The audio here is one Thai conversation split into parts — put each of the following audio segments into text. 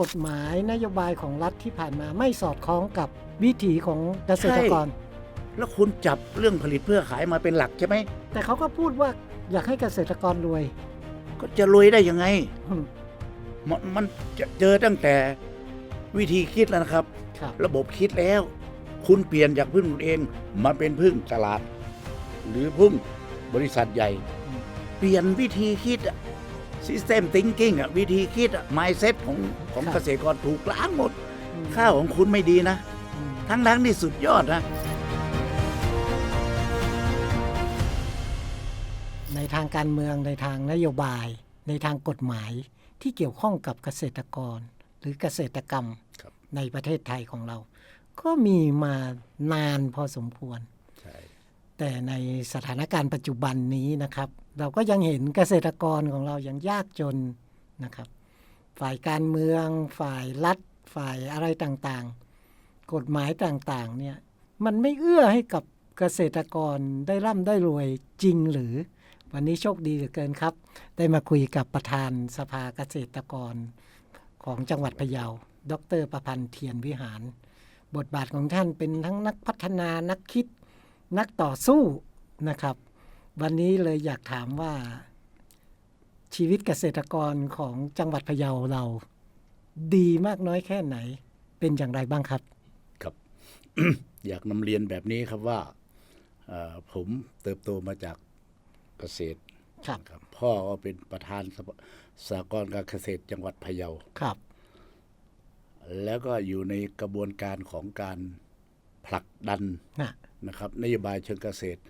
กฎหมายนโยบายของรัฐที่ผ่านมาไม่สอดคล้องกับวิถีของเกษตรกร แล้วคุณจับเรื่องผลิตเพื่อขายมาเป็นหลักใช่ไหม แต่เขาก็พูดว่าอยากให้เกษตรกรรวย ก็จะรวยได้ยังไงอืมมันมันจะเจอตั้งแต่วิธีคิดแล้วนะครับครับระบบคิดแล้ว คุณเปลี่ยนจากพึ่งเองมาเป็นพึ่งตลาด หรือพึ่งบริษัทใหญ่อืมเปลี่ยนวิธีคิดอะ system thinking อะวิธีคิดอะ mindset ของของเกษตรกรถูกล้างหมดอืมข้าวของคุณไม่ดีนะอืมทั้งทั้งๆที่สุดยอดนะ ในทางการเมืองในทางนโยบาย ในทางกฎหมายที่เกี่ยวข้องกับเกษตรกร หรือเกษตรกรรมครับในประเทศไทยของเรา ก็มีมานานพอสมควรใช่แต่ในสถานการณ์ปัจจุบันนี้นะครับ เราก็ยังเห็นเกษตรกรของเรายังยากจนนะครับ ฝ่ายการเมือง ฝ่ายรัฐ ฝ่ายอะไรต่างๆ กฎหมายต่างๆเนี่ยมันไม่เอื้อให้กับเกษตรกรได้ร่ำได้รวยจริงหรือ วันนี้โชคดีเหลือเกินครับ ได้มาคุยกับประธานสภาเกษตรกรของจังหวัดพะเยา ดรประพันธ์เทียนวิหาร บทบาทของท่านเป็นทั้งนักพัฒนานักคิดนักต่อสู้นะครับ วันนี้เลยอยากถามว่า ชีวิตเกษตรกรของจังหวัดพะเยาเรา ดีมากน้อยแค่ไหน เป็นอย่างไรบ้างครับ ครับ อยากนำเรียนแบบนี้ครับว่าเอ่อผมเติบโตมาจากเกษตรครับครับพ่อก็เป็นประธานสภาสหกรณ์การเกษตรจังหวัดพะเยาครับ แล้วก็อยู่ในกระบวนการของการผลักดันนะนะครับ นโยบายเชิงเกษตร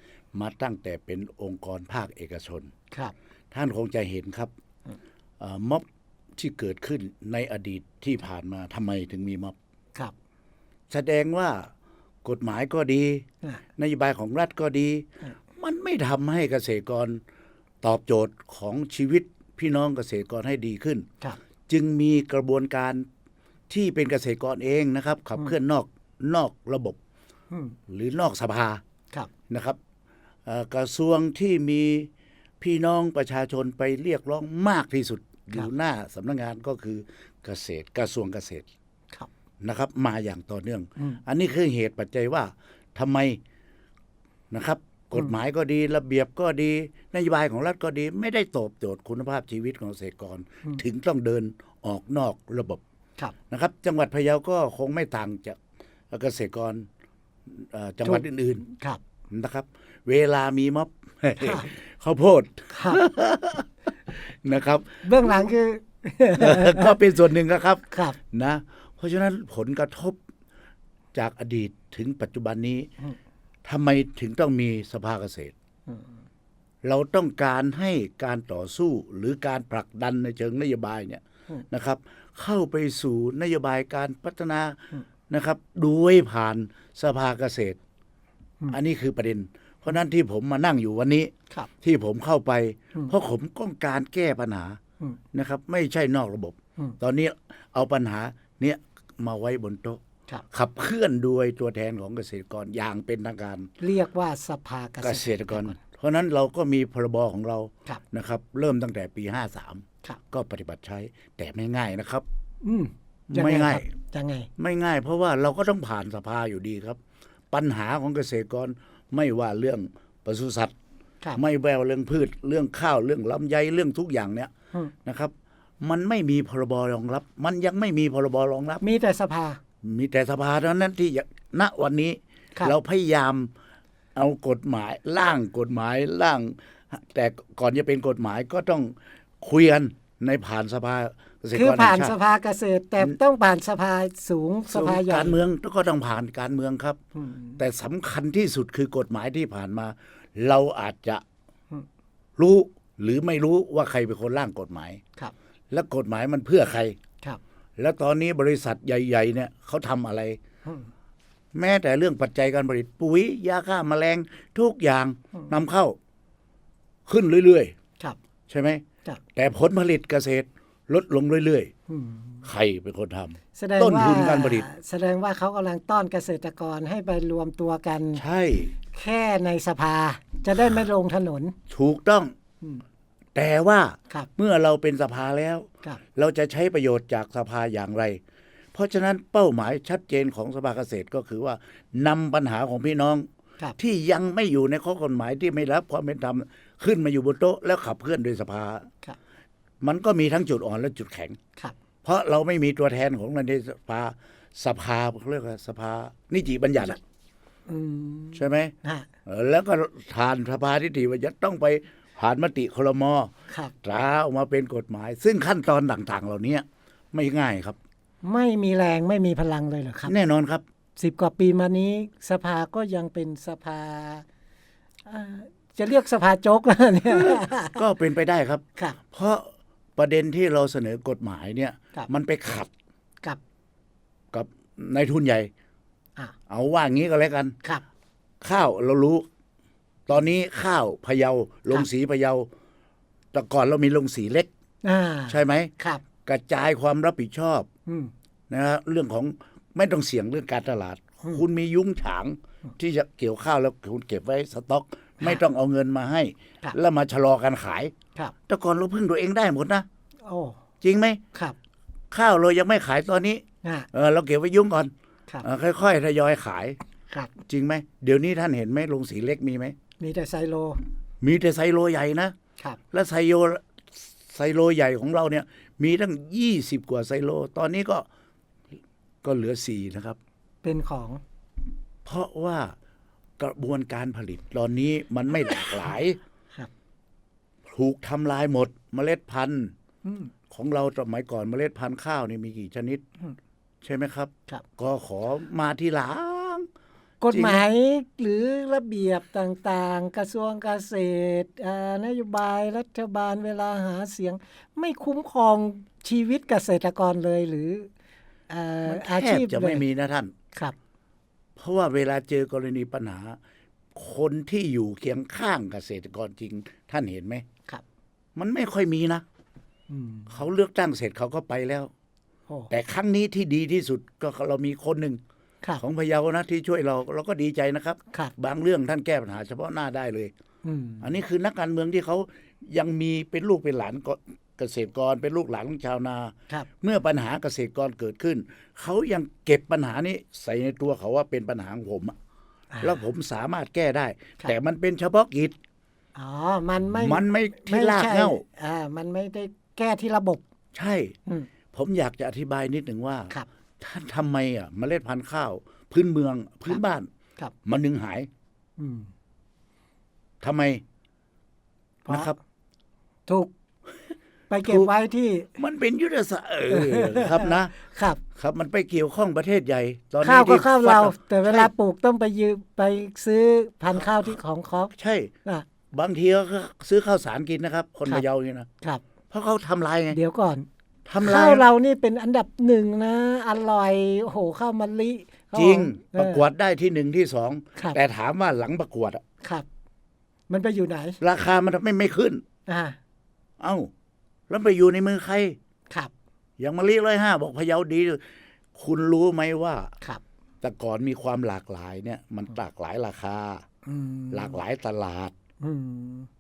มาตั้งแต่เป็นองค์กรภาคเอกชน ครับ ท่านคงจะเห็นครับเอ่อม็อบที่เกิดขึ้นในอดีตที่ผ่านมาทำไมถึงมีม็อบ ครับ แสดงว่ากฎหมายก็ดีนะนโยบายของรัฐก็ดีอืมมันไม่ทำให้เกษตรกรตอบโจทย์ของชีวิตพี่น้องเกษตรกรให้ดีขึ้น ครับ จึงมีกระบวนการที่เป็นเกษตรกรเองนะครับ ขับเคลื่อนนอกนอกระบบ อืมหรือนอกสภาครับ นะครับเอ่อ กระทรวงที่มีพี่น้องประชาชนไปเรียกร้องมากที่สุดอยู่หน้าสำนักงานก็คือเกษตรกระทรวงเกษตรครับนะครับ มาอย่างต่อเนื่องอืมอันนี้คือเหตุปัจจัยว่าทำไมนะครับ กฎหมายก็ดีระเบียบก็ดีนโยบายของรัฐก็ดี ไม่ได้ตอบโจทย์คุณภาพชีวิตของเกษตรกร ถึงต้องเดินออกนอกระบบครับนะครับ จังหวัดพะเยาก็คงไม่ต่างจากเกษตรกรเอ่อจังหวัดอื่นครับๆนะครับ เวลามีม็อบครับข้าวโพดครับนะครับ เบื้องหลังคือ ก็เป็นส่วนหนึ่งนะครับครับนะ เพราะฉะนั้นผลกระทบจากอดีตถึงปัจจุบันนี้อืมทำไมถึงต้องมีสภาเกษตรอืมเราต้องการให้การต่อสู้หรือการผลักดันในเชิงนโยบายเนี่ยนะครับ เข้าไปสู่นโยบายการพัฒนานะครับ โดยผ่านสภาเกษตร อันนี้คือประเด็น เพราะฉะนั้นที่ผมมานั่งอยู่วันนี้ครับที่ผมเข้าไป เพราะผมต้องการแก้ปัญหาอืมนะครับ ไม่ใช่นอกระบบอืมตอนนี้เอาปัญหาเนี้ยมาไว้บนโต๊ะครับขับเคลื่อนโดยตัวแทนของเกษตรกรอย่างเป็นทางการ เรียกว่าสภาเกเกษษตตรรกกรรเพราะฉะนั้นเราก็มีพรบของเราครับนะครับ เริ่มตั้งแต่ปีครับ53 ก็ปฏิบัติใช้แต่ไม่ง่ายนะครับ อืมยังไม่ไงง่ายครับยังไง ไม่ง่าย เพราะว่าเราก็ต้องผ่านสภาอยู่ดีครับ ปัญหาของเกษตรกร ไม่ว่าเรื่องปศุสัตว์ครับไม่แววเรื่องพืช เรื่องข้าวเรื่องลำไยเรื่องทุกอย่างเนี่ยอืมนะครับ มันไม่มีพรบรองรับ มันยังไม่มีพรบรองรับ มีแต่สภา มีแต่สภาเท่านั้นที่จะณวันนี้ครับเราพยายามเอากฎหมายร่างกฎหมายร่าง แต่ก่อนจะเป็นกฎหมายก็ต้องคุยกันในผ่านสภาเกษตร คือกรผ่านแห่งสชาติภาเกษตร แต่ต้องผ่านสภาสูงสภาใหญ่การเมืองก็ต้องผ่านการเมืองครับอืมแต่สำคัญที่สุดคือกฎหมายที่ผ่านมา เราอาจจะอืมรู้หรือไม่รู้ว่าใครเป็นคนร่างกฎหมายครับ และกฎหมายมันเพื่อใครครับ แล้วตอนนี้บริษัทใหญ่ ๆ เนี่ยเขาทำอะไรอืมแม้แต่เรื่องปัจจัยการผลิตปุ๋ยยาฆ่าแมลงทุกอย่างนำเข้า ขึ้นเรื่อยครับๆใช่ไหมครับแต่ผลผลิตเกษตร ลดลงเรื่อยอืมๆใครเป็นคนทำแสดงต้นว่าทุนการผลิต แสดงว่าเขากำลังต้อนเกษตรกรให้ไปรวมตัวกัน ใช่ แค่ในสภา จะได้ไม่ลงถนน ถูกต้องอืมแต่ว่าครับเมื่อเราเป็นสภาแล้วครับเราจะใช้ประโยชน์จากสภาอย่างไร เพราะฉะนั้นเป้าหมายชัดเจนของสภาเกษตรก็คือว่านำปัญหาของพี่น้องครับที่ยังไม่อยู่ในข้อกฎหมายที่ไม่รับความเป็นธรรมขึ้นมาอยู่บนโต๊ะแล้วขับเคลื่อนโดยสภาครับ มันก็มีทั้งจุดอ่อนและจุดแข็ง ครับเพราะเราไม่มีตัวแทนของในสภาสภาเขาเรียกว่าสภา นิติบัญญัติอะอืมใช่ไหมฮะเออแล้วก็ทานสภานิติบัญญัติต้องไปผ่านมติคลมครับ ตราออกมาเป็นกฎหมาย ซึ่งขั้นตอนต่างๆ เหล่านี้ไม่ง่ายครับ ไม่มีแรงไม่มีพลังเลยเหรอครับแน่นอนครับ สิบกว่าปีมานี้สภาก็ยังเป็นสภาเอ่อจะเรียกสภาโจ๊กแล้วเนี่ยก็เป็นไปได้ครับ ครับ เพราะ ประเด็นที่เราเสนอกฎหมายเนี่ย ครับ มันไปขัดกับกับนายทุนใหญ่ อะเอาว่างี้ก็แล้วกัน ครับ ข้าวเรารู้ ตอนนี้ข้าวพะเยาลงสีพะเยา แต่ก่อนเรามีลงสีเล็ก อ่าใช่ไหม ครับ กระจายความรับผิดชอบ อืม นะฮะเรื่องของไม่ต้องเสี่ยงเรื่องการตลาด คุณมียุ้งฉางที่จะเกี่ยวข้าวแล้วคุณเก็บไว้สต็อก ไม่ต้องเอาเงินมาให้ ครับ แล้วมาชะลอการขาย ครับแต่ก่อนเราพึ่งตัวเองได้หมดนะโอ้จริงไหมครับข้าวเรายังไม่ขายตอนนี้อ่าเออเราเก็บไว้ยุ้งก่อนครับเออค่อยๆทยอยขายครับ จริงไหมเดี๋ยวนี้ท่านเห็นไหมลงสีเล็กมีไหมมีแต่ไซโล มีแต่ไซโลใหญ่นะครับ และไซโยไซโลใหญ่ของเราเนี่ย มีตั้งยี่สิบกว่าไซโล ตอนนี้ก็ก็เหลือสี่นะครับ เป็นของ เพราะว่ากระบวนการผลิตตอนนี้มันไม่หลากหลายครับ ถูกทำลายหมด เมล็ดพันธุ์อืมของเราสมัยก่อนเมล็ดพันธุ์ข้าวนี่มีกี่ชนิดอืมใช่ไหมครับครับ ก็ขอมาทีหลังกฎหมายหรือระเบียบต่างๆ กระทรวงเกษตรเอ่อนโยบายรัฐบาลเวลาหาเสียง ไม่คุ้มครองชีวิตเกษตรกรเลยหรือเอ่อมันอาแทบชีพจะเลไม่ยมีนะท่านครับ เพราะว่าเวลาเจอกรณีปัญหา คนที่อยู่เคียงข้างเกษตรกรจริง ท่านเห็นไหมครับ มันไม่ค่อยมีนะอืมเขาเลือกตั้งเสร็จเขาก็ไปแล้ว โอ้ แต่ครั้งนี้ที่ดีที่สุดก็เรามีคนหนึ่งครับของพะเยานะที่ช่วยเราเราก็ดีใจนะครับ ครับ บางเรื่องท่านแก้ปัญหาเฉพาะหน้าได้เลย อืม อันนี้คือนักการเมืองที่เขายังมีเป็นลูกเป็นหลานก็เกษตรกร เป็นลูกหลานของชาวนา ครับ เมื่อปัญหาเกษตรกรเกิดขึ้น เขายังเก็บปัญหานี้ใส่ในตัวเขาว่าเป็นปัญหาของผมอะอ่าแล้วผมสามารถแก้ได้ ครับ แต่มันเป็นเฉพาะกิจ อ๋อ มันไม่มันไม่ที่ไม่ลากใช่เหง้าอ่า มันไม่ได้แก้ที่ระบบ ใช่อืมผมอยากจะอธิบายนิดหนึ่งว่าครับท่านทำไมอะเมล็ดพันธุ์ข้าว พื้นเมืองพื้นบ้านครับมันนึงหายอืมทำไมเพราะนะครับ ถูกไปเก็บไว้ที่ มันเป็นยุทธศาสตร์เออครับนะ ครับ ครับมันไปเกี่ยวข้องประเทศใหญ่ ตอนนี้ข้าวก็ที่ข้าวเราฟัดแต่เวลาปลูกต้องไปยืมไปซื้อพันธุ์ข้าวที่ของเขาใช่อะ บางทีก็ซื้อข้าวสารกินนะครับ คนครับพะเยาเนี่ยนะครับ เพราะเขาทำลายไงเดี๋ยวก่อนทำลาข้าวยเรานี่เป็นอันดับหนึ่งนะ อร่อยโอ้โหข้าวมะลิจริงเออประกวดได้ที่หนึ่งที่สองครับแต่ถามว่าหลังประกวดอะครับ มันไปอยู่ไหน ราคามันไม่ไม่ขึ้นอ่าเอ้า แล้วไปอยู่ในมือใครครับ อย่างมาลีร้อยห้าบอกพะเยาดี คุณรู้ไหมว่าครับ แต่ก่อนมีความหลากหลายเนี่ย มันหลากหลายราคาอืมหลากหลายตลาดอืม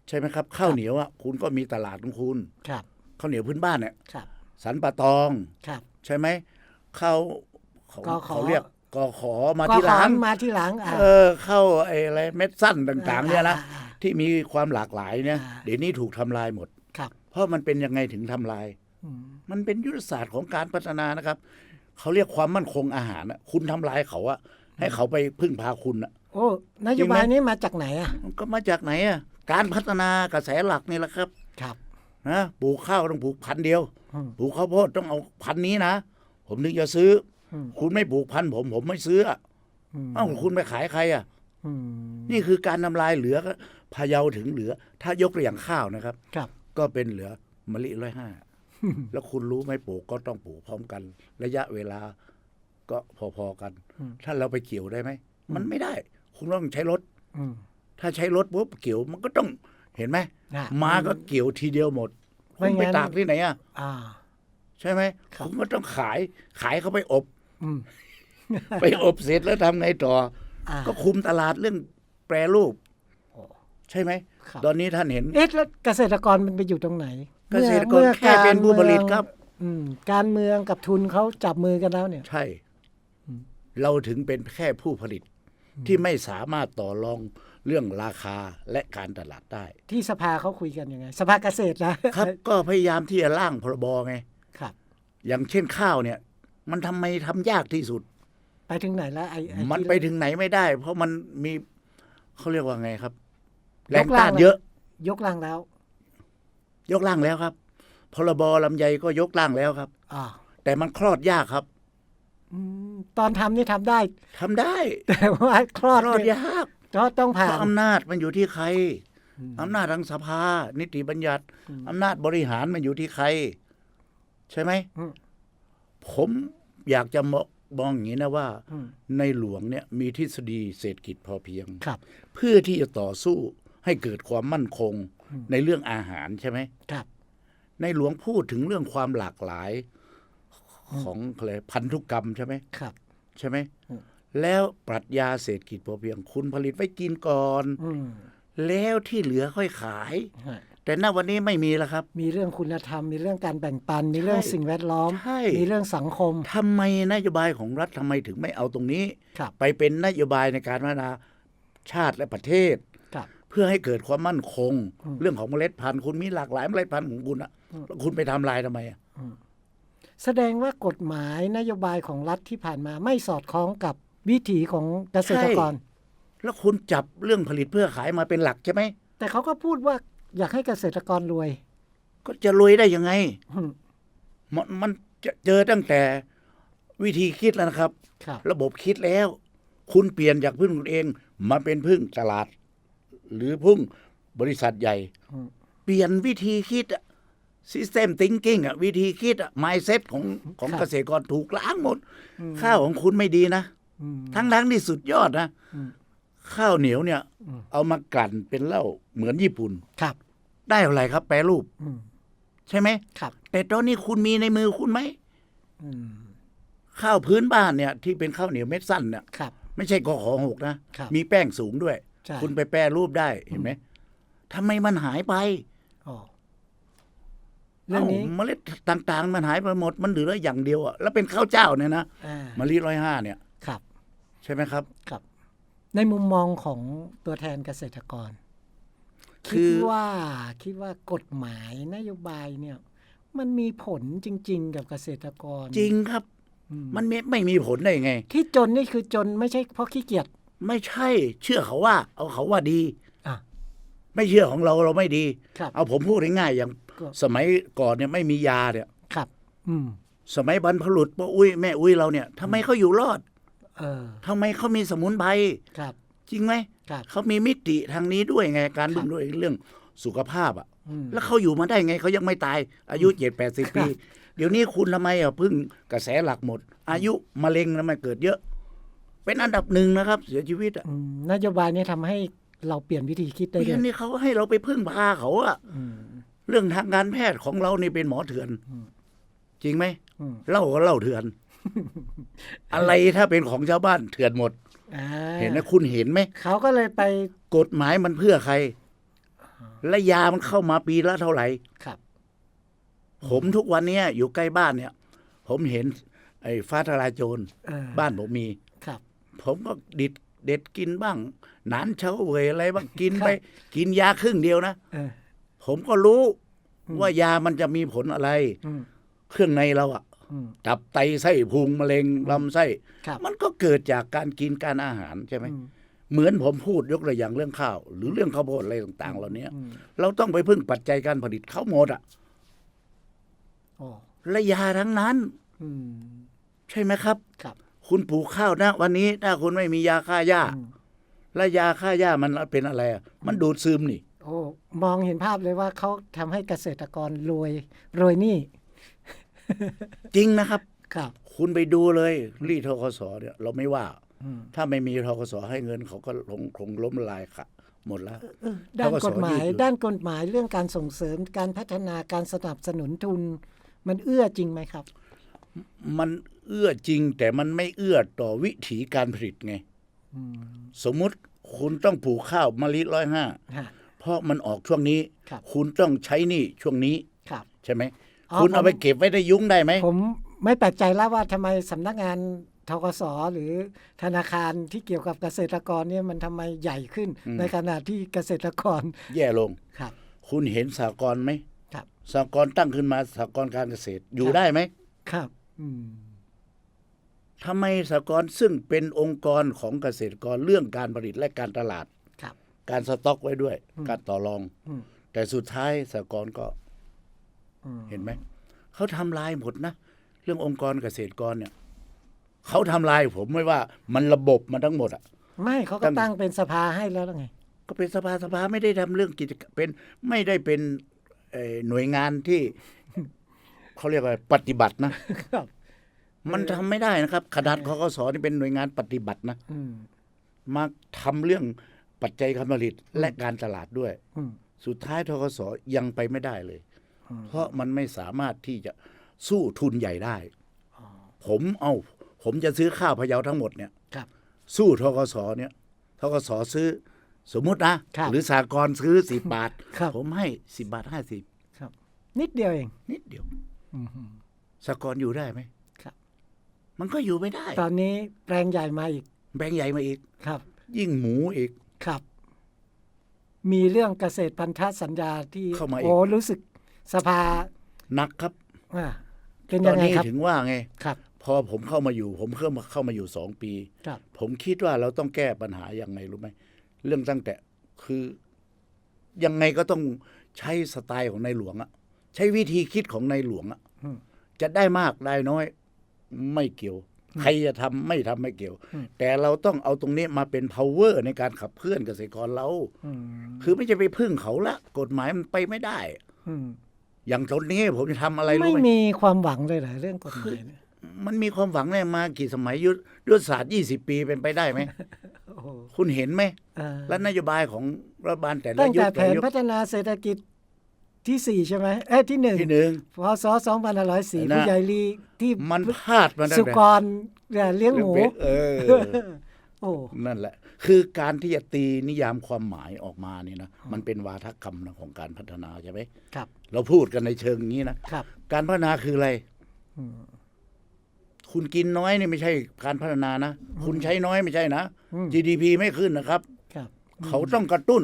ใช่ไหมครับ ข้าวเหนียวอะคุณก็มีตลาดของคุณครับข้าวเหนียวพื้นบ้านเนี่ยครับ สันปะตองครับ ใช่ไหมข้าวเขากขอเขาเรียกกอขอมาก็ที่หลังขอมาที่หลังอ่าเออเข้าไอ้อะไรเม็ดสั้นต่างๆ เนี่ยนะอ่าอ่า ที่มีความหลากหลายเนี่ยอ่า เดี๋ยวนี้ถูกทำลายหมด ครับเพราะมันเป็นยังไงถึงทำลาย อืมมันเป็นยุทธศาสตร์ของการพัฒนานะครับ เขาเรียกความมั่นคงอาหารอะคุณทำลายเขาอะให้เขาไปพึ่งพาคุณอะ โอ้นโยบายนี้มาจากไหนอะมันก็มาจากไหนอะการพัฒนากระแสหลักนี่แหละครับ ครับนะปลูกข้าวต้องปลูกพันธุ์เดียวอืมปลูกข้าวโพดต้องเอาพันธุ์นี้นะผมถึงจะซื้ออมคุณไม่ปลูกพันธุ์ผม ผมไม่ซื้ออะอืมเอ้าคุณไปขายใครอะอืมนี่คือการทำลายเหลือพะเยาถึงเหลือ ถ้ายกตัวอย่างข้าวนะครับ ครับ ก็เป็นเหลือมะลิร้อยห้าแล้วคุณรู้ไหมปลูกก็ต้องปลูกพร้อมกัน ระยะเวลาก็พอๆกันอืมถ้าเราไปเกี่ยวได้ไหมมันไม่ได้ คุณต้องใช้รถอืมถ้าใช้รถปุ๊บเกี่ยวมันก็ต้องเห็นไหมอะมาก็เกี่ยวทีเดียวหมดไม่คุณไปงั้นตากที่ไหนอะอ่าใช่ไหมครับคุณก็ต้องขายขายเขาไปอบอืมไปอบเสร็จแล้วทำไงต่ออ่าก็คุมตลาดเรื่องแปรรูปโอ้ใช่ไหมครับตอนนี้ท่านเห็น เอ๊ะแล้วเกษตรกรมันไปอยู่ตรงไหน เกษตรกรแค่เป็นผู้ผลิตครับอืมการเมืองกับทุนเขาจับมือกันแล้วเนี่ย ใช่ เราถึงเป็นแค่ผู้ผลิต ที่ไม่สามารถต่อรองเรื่องราคาและการตลาดได้ ที่สภาเขาคุยกันยังไง สภาเกษตรนะครับ ก็พยายามที่จะร่างพรบไงครับ อย่างเช่นข้าวเนี่ย มันทำไมทำยากที่สุด ไปถึงไหนแล้วไอ้อ้มันที่ไปถึงไหนไม่ได้ เพราะมันมีเขาเรียกว่าไงครับ แรยงกร่าง ต้านเยอะ ยกร่างแล้วยกร่างแล้วครับ พรบลำไยก็ยกร่างแล้วครับ อ่าแต่มันคลอดยากครับอืม ตอนทำนี่ทำได้ทำได้ แต่ว่าคลอดคลอดเนี่ยยากก็ต้องเพผ่านราะอำนาจมันอยู่ที่ใครอำนาจทางสภา นิติบัญญัติอำนาจบริหารมันอยู่ที่ใคร ใช่ไหมอืมผมอยากจะมองมองอย่างนี้นะว่าอืมในหลวงเนี่ยมีทฤษฎีเศรษฐกิจพอเพียงครับ เพื่อที่จะต่อสู้ให้เกิดความมั่นคงในเรื่องอาหารใช่ไหมครับ ในหลวงพูดถึงเรื่องความหลากหลาย ของอะไรพันธุกรรมใช่ไหมครับ ใช่ไหมอืมแล้วปรัชญาเศรษฐกิจพอเพียงคุณผลิตไว้กินก่อนอืมแล้วที่เหลือค่อยขายฮะแต่ณวันนี้ไม่มีแล้วครับ มีเรื่องคุณธรรม มีเรื่องการแบ่งปัน มีเรื่องใช่สิ่งแวดล้อมใช่มีเรื่องสังคมทำไมนโยบายของรัฐทำไมถึงไม่เอาตรงนี้ครับไปเป็นนโยบายในการพัฒนาชาติและประเทศครับเพื่อให้เกิดความมั่นคงอืมเรื่องของเมล็ดพันธุ์คุณมีหลากหลายเมล็ดพันธุ์ของคุณอะแล้วคุณไปทำลายทำไมอะ แสดงว่ากฎหมายนโยบายของรัฐที่ผ่านมาไม่สอดคล้องกับวิถีของเกษตรกร แล้วคุณจับเรื่องผลิตเพื่อขายมาเป็นหลักใช่ไหม แต่เขาก็พูดว่าอยากให้เกษตรกรรวย ก็จะรวยได้ยังไงอืมมันมันจะเจอตั้งแต่วิธีคิดแล้วนะครับครับระบบคิดแล้ว คุณเปลี่ยนจากพึ่งคุณเอง มาเป็นพึ่งตลาด หรือพึ่งบริษัทใหญ่อืมเปลี่ยนวิธีคิดอะ ซิสเต็ม thinking อะวิธีคิดอะ mindset ของของเกษตรกรถูกล้างหมด ข้าวของคุณไม่ดีนะอืมทั้งทั้งที่สุดยอดนะอืมข้าวเหนียวเนี่ย เอามากลั่นเป็นเหล้าเหมือนญี่ปุ่นครับ ได้เท่าไหร่ครับ แปรรูปอืมใช่ไหมครับ แต่ตอนนี้คุณมีในมือคุณไหมอืมข้าวพื้นบ้านเนี่ย ที่เป็นข้าวเหนียวเม็ดสั้นเนี่ยครับไม่ใช่กอขอหกนะครับมีแป้งสูงด้วยใช่คุณไปแปรรูปได้เห็นไหมทำไมมันหายไปอ๋อ เรื่องนี้าเมล็ดต่างๆ มันหายไปหมดมันเหลืออย่างเดียวอะแล้วเป็นข้าวเจ้าเนี่ยนะอ่ามะลิร้อยห้าเนี่ยครับ ใช่ไหมครับครับ ในมุมมองของตัวแทนเกษตรกรคืคิดอว่าคิดว่ากฎหมายนโยบายเนี่ย มันมีผลจริง ๆ กับเกษตรกร จริงครับอืมมันไม่ไม่มีผลได้ไง ที่จนนี่คือจนไม่ใช่เพราะขี้เกียจไม่ใช่ เชื่อเขาว่า เอาเขาว่าดีอะไม่เชื่อของเราเราไม่ดีครับเอาผมพูดง่ายๆอย่างก็ สมัยก่อนเนี่ยไม่มียาเนี่ยครับ อืมสมัยบรรพบุรุษป้าอุ้ยแม่อุ้ยเราเนี่ยทำไมเขาอยู่รอด เออทำไมเขามีสมุนไพรครับ จริงไหมครับเขามีมิติทางนี้ด้วยไงการครับดูด้วยเรื่องสุขภาพอะอืมแล้วเขาอยู่มาได้ไงเขายังไม่ตาย อายุเจ็ดแปดสิบปี เดี๋ยวนี้คุณทำไมอะพึ่งกระแสหลักหมด อายุมะเร็งทำไมเกิดเยอะ เป็นอันดับหนึ่งนะครับ เสียชีวิตอะอืมนโยบายนี้ทำให้เราเปลี่ยนวิธีคิดได้เพราะเลฉะยนั้นนี่เขาให้เราไปพึ่งพาเขาอะอืม เรื่องทางการแพทย์ของเรานี่เป็นหมอเถื่อน จริงไหมอืมเล่าก็เล่าเถื่อน อะไรถ้าเป็นของชาวบ้านเถื่อนหมดอ่าเห็นไหมคุณเห็นไหมเขาก็เลยไปกฎหมายมันเพื่อใคร และยามันเข้ามาปีละเท่าไหร่ครับ ผมทุกวันเนี้ยอยู่ใกล้บ้านเนี่ย ผมเห็น ไอ้ฟ้าทลายโจรเออบ้านผมมีครับ ผมก็ดิดเด็ดกินบ้าง หนานเฉาเวยอะไรบ้างกินไป กินยาครึ่งเดียวนะเออผมก็รู้ ว่ายามันจะมีผลอะไรอืมเครื่องในเราอะอืมตับไตไส้พุงมะเร็งลำไส้ครับมันก็เกิดจากการกินการอาหารใช่ไหมอืมเหมือนผมพูดยกตัวอย่างเรื่องข้าว หรือเรื่องข้าวโพดอะไรต่างๆเหล่านี้อืมเราต้องไปพึ่งปัจจัยการผลิตข้าวหมดอะโอ้และยาทั้งนั้นอืมใช่ไหมครับครับ คุณปลูกข้าวนะ วันนี้ถ้าคุณไม่มียาฆ่าหญ้าอืมและยาฆ่าหญ้ามันเป็นอะไรอะมันดูดซึมนี่ โอ้มองเห็นภาพเลยว่าเขาทำให้เกษตรกรรวยรวยหนี่จริงนะครับ ครับ คุณไปดูเลยรีทกสเนี่ยเราไม่ว่า อืม ถ้าไม่มีทกสให้เงินเขาก็คงคงล้มละลายค่ะ หมดแล้ว เออด้านธกสกฎหมายยืดอยู่ด้านกฎหมายเรื่องการส่งเสริมการพัฒนาการสนับสนุนทุน มันเอื้อจริงไหมครับ มันเอื้อจริงแต่มันไม่เอื้อต่อวิถีการผลิตไง อืมสมมุติคุณต้องปลูกข้าวมะลิร้อยห้า ฮะ เพราะมันออกช่วงนี้ครับคุณต้องใช้หนี่ช่วงนี้ครับใช่ไหมอ๋อคุณเอาผมไปเก็บไว้ได้ยุ้งได้ไหมผมไม่แปลกใจแล้วว่าทำไมสำนักงานทกสหรือธนาคารที่เกี่ยวกับเกษตรกรเนี่ยมันทำไมใหญ่ขึ้น ในขณะที่เกษตรกร แย่ลงครับ คุณเห็นสากรณ์ไหมครับสากรณ์ตั้งขึ้นมาสากรณ์การเกษตรอยู่ครับได้ไหมครับ อืมทำไมสากรณ์ซึ่งเป็นองค์กรของเกษตรกรเรื่องการผลิตและการตลาดครับ การสต็อกไว้ด้วย การต่อรองอืมแต่สุดท้ายสากรณ์ก็อืมเห็นไหม เขาทำลายหมดนะ เรื่ององค์กรเกษตรกรเนี่ย เขาทำลายผมไม่ว่า มันระบบมันทั้งหมดอะ ไม่เขาก็ตั้งตั้งเป็นสภาให้แล้วแล้วไง ก็เป็นสภาสภาไม่ได้ทำเรื่องกิจกรรมเป็นไม่ได้เป็นเอ่อหน่วยงานที่เขาเรียกว่าปฏิบัตินะครับมันทำไม่ได้นะครับขนาดคกสนี่เป็นหน่วยงานปฏิบัตินะอืมมาทำเรื่อง ปัจจัยการผลิตและการตลาดด้วยอืมสุดท้ายทกสยังไปไม่ได้เลย เพราะมันไม่สามารถที่จะสู้ทุนใหญ่ได้ ผมเอาผมจะซื้อข้าวพะเยาทั้งหมดเนี่ยครับสู้ทกสเนี่ยทกสซื้อสมมุตินะครับหรือสากรณ์ซื้อสิบบาทครับผมให้สิบบาทห้าสิบครับนิดเดียวเอง นิดเดียวอืมสากรณ์อยู่ได้ไหมครับ มันก็อยู่ไม่ได้ ตอนนี้แปลงใหญ่มาอีกแบงค์ใหญ่มาอีกครับ ยิ่งหมูอีก ครับ มีเรื่องเกษตรพันธสัญญาที่เข้ามาอีก โอ้รู้สึกสภาหนักครับ อ่าเป็นตยัอนงไงนี้ครับ ถึงว่าไง ครับ พอผมเข้ามาอยู่ ผมเข้ามาเข้ามาอยู่สองปี ครับ ผมคิดว่าเราต้องแก้ปัญหายังไงรู้ไหมเรื่องตั้งแต่คือยังไงก็ต้องใช้สไตล์ของในหลวงอะใช้วิธีคิดของในหลวงอะอืม จะได้มากได้น้อย ไม่เกี่ยว ใครจะทำไม่ทำไม่เกี่ยว แต่เราต้องเอาตรงนี้มาเป็น power ในการขับเคลื่อนเกษตรกรเราอืมคือไม่จะไปพึ่งเขาละ กฎหมายมันไปไม่ได้อืมอย่างตอนนี้ผมจะทำอะไรไม่รู้ไหมมีความหวังเลยเหรอเรื่องกฎหมายเนี่ยมันมีความหวังแน่มากี่สมัยยุทธยุทธศาสตร์ยี่สิบปีเป็นไปได้ไหมโอ้โหคุณเห็นไหมอ่าและนโยบายของรัฐบาลแต่ละตั้งยุคแต่แผแต่ละนยุคพัฒนาเศรษฐกิจ ที่สี่ใช่ไหมเอ้ยที่หนึ่งที่หนึ่งพศสองพันร้อยสี่นะผู้ใหญ่ลีที่มันพลาดมาตั้งสุแต่กรเนี่ยเลี้ยงหมูเรื่องเป็ดเออโอ้นั่นแหละ คือการที่จะตีนิยามความหมายออกมานี่นะมันเป็นวาทกรรมนะของการพัฒนาใช่ไหมครับ เราพูดกันในเชิงนี้นะครับ การพัฒนาคืออะไรอืมคุณกินน้อยนี่ไม่ใช่การพัฒนานะ คุณใช้น้อยไม่ใช่นะอืม GDP ไม่ขึ้นนะครับ ครับ เขาต้องกระตุ้น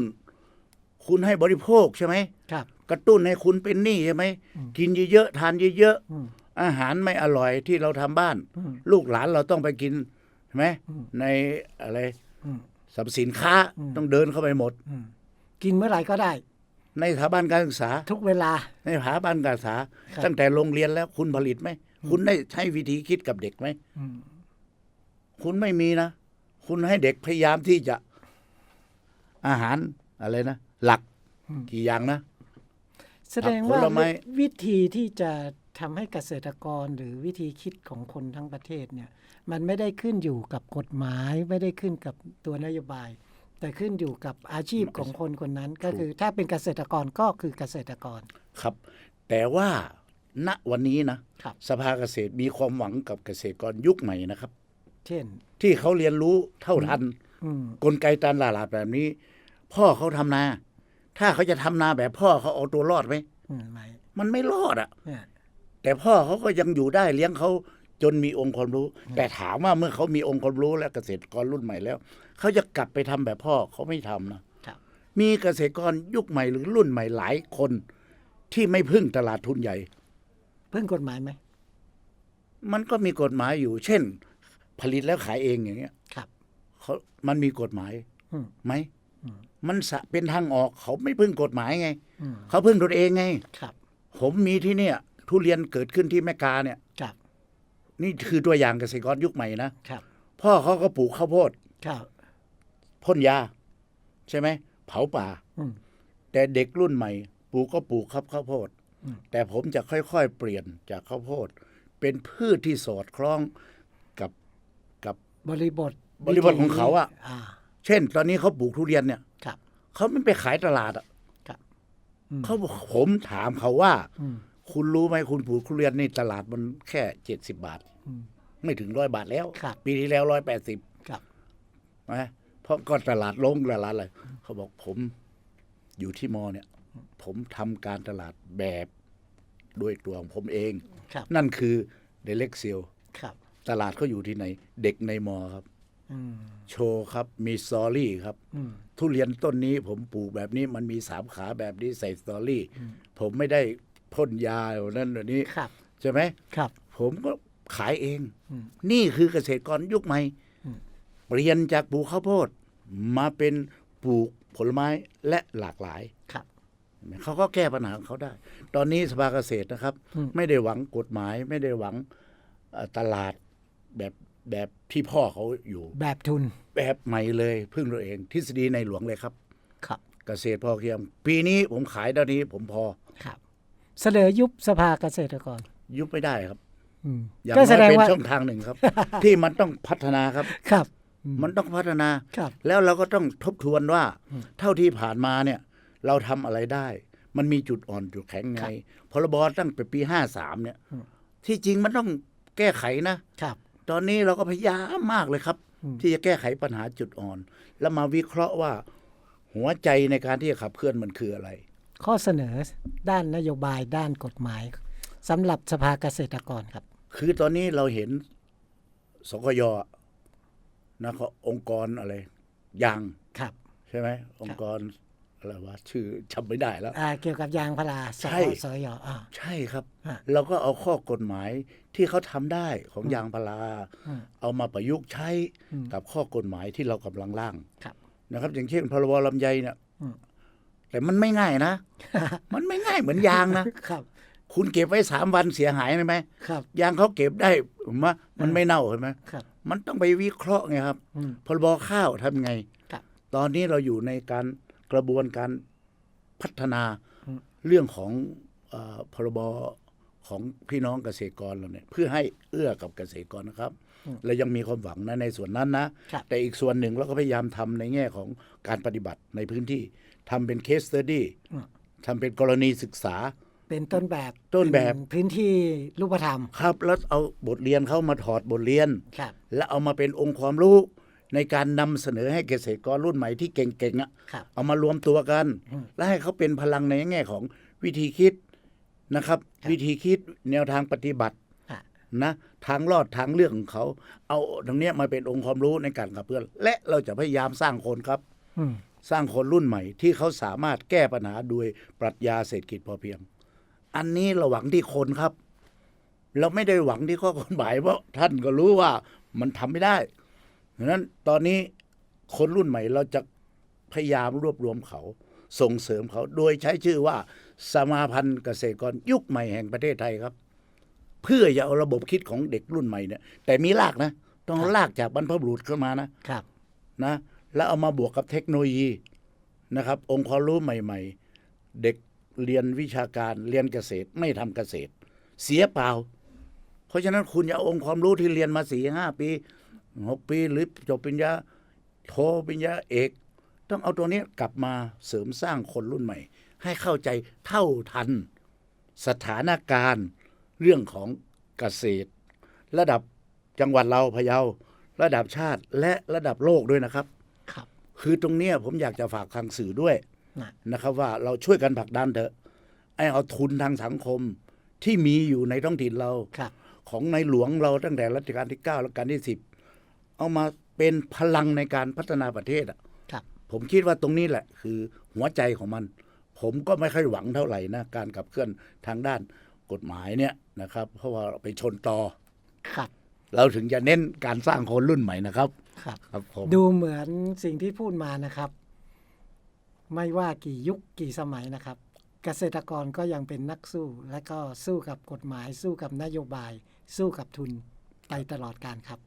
คุณให้บริโภคใช่ไหมครับ กระตุ้นให้คุณเป็นหนี้ใช่ไหมกินเยอะๆทานเยอะอืมๆอาหารไม่อร่อยที่เราทำบ้านอืมลูกหลานเราต้องไปกินใช่ไหมอืมในอะไรอืมสรรพสินค้าอืมต้องเดินเข้าไปหมดอืมกินเมื่อไหร่ก็ได้ ในสถาบันการศึกษา ทุกเวลา ในสถาบันการศึกษาครับตั้งแต่โรงเรียนแล้วคุณผลิตไหมคุณได้ใช้วิธีคิดกับเด็กไหมอืมคุณไม่มีนะ คุณให้เด็กพยายามที่จะอาหารอะไรนะ หลักกี่อย่างนะ แสดงว่าผลไม้ วิธีที่จะทำให้เกษตรกรหรือวิธีคิดของคนทั้งประเทศเนี่ยมันไม่ได้ขึ้นอยู่กับกฎหมายไม่ได้ขึ้นกับตัวนโยบาย แต่ขึ้นอยู่กับอาชีพของคนคนนั้น ก็คือถ้าเป็นเกษตรกรก็คือเกษตรกร ครับ แต่ว่าณวันนี้นะครับ สภาเกษตรมีความหวังกับเกษตรกรยุคใหม่นะครับ เช่น ที่เขาเรียนรู้เท่าทัน อืม กลไกการตลาดแบบนี้ พ่อเขาทำนา ถ้าเขาจะทำนาแบบพ่อเขาเอาตัวรอดไหมอืมไม่มันไม่รอดอะเนี่ยแต่พ่อเขาก็ยังอยู่ได้เลี้ยงเขาจนมีองค์ความรู้ แต่ถามว่าเมื่อเขามีองค์ความรู้และเกษตรกรรุ่นใหม่แล้วเขาจะกลับไปทำแบบพ่อเขาไม่ทำนะครับมีเกษตรกรยุคใหม่หรือรุ่นใหม่หลายคนที่ไม่พึ่งตลาดทุนใหญ่เพิ่งกฎหมายไหมมันก็มีกฎหมายอยู่ เช่น ผลิตแล้วขายเองอย่างเงี้ย ครับเขามันมีกฎหมายอืมไหมอื มมันสะเป็นทางออกเขาไม่พึ่งกฎหมายไงอืมเขาพึ่งตนเองไงครับ ผมมีที่เนี่ย ทุเรียนเกิดขึ้นที่แมกาเนี่ยครับ นี่คือตัวอย่างเกษตรกรยุคใหม่นะครับ พ่อเขาก็ปลูกข้าวโพดครับพ่นยา ใช่ไหม เผาป่าอืมแต่เด็กรุ่นใหม่ ปลูกก็ปลูกครับข้าวโพดอืมแต่ผมจะค่อยๆ เปลี่ยนจากข้าวโพด เป็นพืชที่สอดคล้องกับกับบริบทบริบทของเขาอะอ่า เช่น ตอนนี้เขาปลูกทุเรียนเนี่ยครับ เขาไม่ไปขายตลาดอะครับอืม เขาบอกผมถามเขาว่า อืมคุณรู้ไหมคุณปลูกทุเรียนนี่ตลาดมันแค่เจ็ดสิบาท อืม ไม่ถึงร้อยบาทแล้ว ครับ ปีที่แล้วร้อยแปดสิบครับ นะเพราะก็ตลาดลงตลาดอะไรเขาบอกผมอยู่ที่มอเนี่ย ผมทำการตลาดแบบด้วยตัวของผมเอง ครับ นั่นคือเดเล็กเซียครับ ตลาดเขาอยู่ที่ไหน เด็กในมอครับอืม โชว์ครับมีสตอรี่ครับอืมทุเรียนต้นนี้ผมปลูกแบบนี้มันมีสามขาแบบนี้ใส่สตอรี่ ผมไม่ได้พ่นยาแบบนั้นแบบนี้ครับใช่ไหมครับ ผมก็ขายเองอืมนี่คือเกษตรกรยุคใหม่อืมเปลี่ยนจากปลูกข้าวโพด มาเป็นปลูกผลไม้และหลากหลายครับเขาก็แก้ปัญหาของเขาได้ ตอนนี้สภาเกษตรนะครับอืมไม่ได้หวังกฎหมาย ไม่ได้หวังเอ่อตลาดแบบ แบบที่พ่อเขาอยู่ แบบทุน แบบใหม่เลยพึ่งตัวเอง ทฤษฎีในหลวงเลยครับ ครับ เกษตรพอเพียง ปีนี้ผมขายเท่านี้ผมพอ ครับ เสนอยุบสภาเกษตรกร ยุบไม่ได้ครับอืมอย่างก็น้แสอยดงเป็นว่าช่องทางหนึ่งครับ ที่มันต้องพัฒนาครับ ครับอืมมันต้องพัฒนาครับแล้วเราก็ต้องทบทวนว่า เท่าที่ผ่านมาเนี่ย เราทำอะไรได้ มันมีจุดอ่อนจุดแข็งไงพรบตั้งแต่ปีห้าสามเนี่ย ที่จริงมันต้องแก้ไขนะครับ ตอนนี้เราก็พยายามมากเลยครับอืมที่จะแก้ไขปัญหาจุดอ่อน แล้วมาวิเคราะห์ว่า หัวใจในการที่จะขับเคลื่อนมันคืออะไร ข้อเสนอด้านนโยบายด้านกฎหมายสำหรับสภาเกษตรกรครับ คือตอนนี้เราเห็นสกยนะครับองค์กรอะไรยางครับ ใช่ไหมองค์กร อะไรวะชื่อจำไม่ได้แล้วอ่าเกี่ยวกับยางพาราสใช่สยอ่าใช่ครับฮะเราก็เอาข้อกฎหมายที่เขาทำได้ของยางพาราอืมเอามาประยุกต์ใช้อืมกับข้อกฎหมายที่เรากำลังร่างครับนะครับ อย่างเช่นพรบลำไยเนี่ยอืมแต่มันไม่ง่ายนะ มันไม่ง่ายเหมือนยางนะครับ คุณเก็บไว้สามวันเสียหายไหมครับ ยางเขาเก็บได้ผมว่ามันไม่เน่าเห็นไหมครับมันต้องไปวิเคราะห์ไงครับอืมพรบข้าวทำไงครับตอนนี้เราอยู่ในการ กระบวนการพัฒนาอืมเรื่องของเออพรบของพี่น้องเกษตรกรเราเนี่ยเพื่อให้เอื้อกับเกษตรกรนะครับเรายังมีความหวังนะในส่วนนั้นนะครับแต่อีกส่วนหนึ่งเราก็พยายามทำในแง่ของการปฏิบัติในพื้นที่ทำเป็นเคส e ต u d ดี้อืมทำเป็นกรณีศึกษา เป็นต้นแบบต้นแบบเป็พื้นที่รูปธรรม ครับ แล้วเอาบทเรียนเข้ามาถอดบทเรียนครับและเอามาเป็นองค์ความรู้ ในการนำเสนอให้เกษตรกรรุ่นใหม่ที่เก่งๆอะครับเอามารวมตัวกัน และให้เขาเป็นพลังในแง่ของวิธีคิดนะครับ วิธีคิดแนวทางปฏิบัติอะนะทางรอดทางเลือกของเขา เอาตรงเนี้ยมาเป็นองค์ความรู้ในการขับเคลื่อน และเราจะพยายามสร้างคนครับอืมสร้างคนรุ่นใหม่ที่เขาสามารถแก้ปัญหาโดยปรัชญาเศรษฐกิจพอเพียง อันนี้เราหวังที่คนครับ เราไม่ได้หวังที่ข้อกฎหมายเพราะท่านก็รู้ว่ามันทำไม่ได้ ดังนั้นตอนนี้คนรุ่นใหม่เราจะพยายามรวบรวมเขาส่งเสริมเขาโดยใช้ชื่อว่าสมาพันธ์เกษตรกรยุคใหม่แห่งประเทศไทยครับ เพื่อจะเอาระบบคิดของเด็กรุ่นใหม่เนี่ย แต่มีรากนะ ต้องเอารากจากบรรพบุรุษเข้ามานะครับนะ แล้วเอามาบวกกับเทคโนโลยีนะครับ องค์ความรู้ใหม่ ๆ เด็กเรียนวิชาการเรียนเกษตรไม่ทำเกษตร เสียเปล่า เพราะฉะนั้นคุณอย่าเอาองค์ความรู้ที่เรียนมาสี่ห้าปี หกปีหรือจบปริญญาโทปริญญาเอก ต้องเอาตัวนี้กลับมาเสริมสร้างคนรุ่นใหม่ ให้เข้าใจเท่าทัน สถานการณ์เรื่องของเกษตร ระดับจังหวัดเราพะเยาระดับชาติและระดับโลกด้วยนะครับครับ คือตรงเนี้ยผมอยากจะฝากทางสื่อด้วยนะนะครับว่าเราช่วยกันผลักดันเถอะไอ้เอาทุนทางสังคมที่มีอยู่ในท้องถิ่นเราครับของในหลวงเราตั้งแต่รัชกาลที่ 9 และการที่ 10 เอามาเป็นพลังในการพัฒนาประเทศอะครับผมคิดว่าตรงนี้แหละ คือหัวใจของมัน ผมก็ไม่ค่อยหวังเท่าไหร่นะการขับเคลื่อนทางด้านกฎหมายเนี่ยนะครับ เพราะว่าไปชนต่อครับเราถึงจะเน้นการสร้างคนรุ่นใหม่นะครับครับ ครับผมดูเหมือนสิ่งที่พูดมานะครับ ไม่ว่ากี่ยุคกี่สมัยนะครับ เกษตรกรก็ยังเป็นนักสู้ และก็สู้กับกฎหมาย สู้กับนโยบาย สู้กับทุนไปตลอดการครับ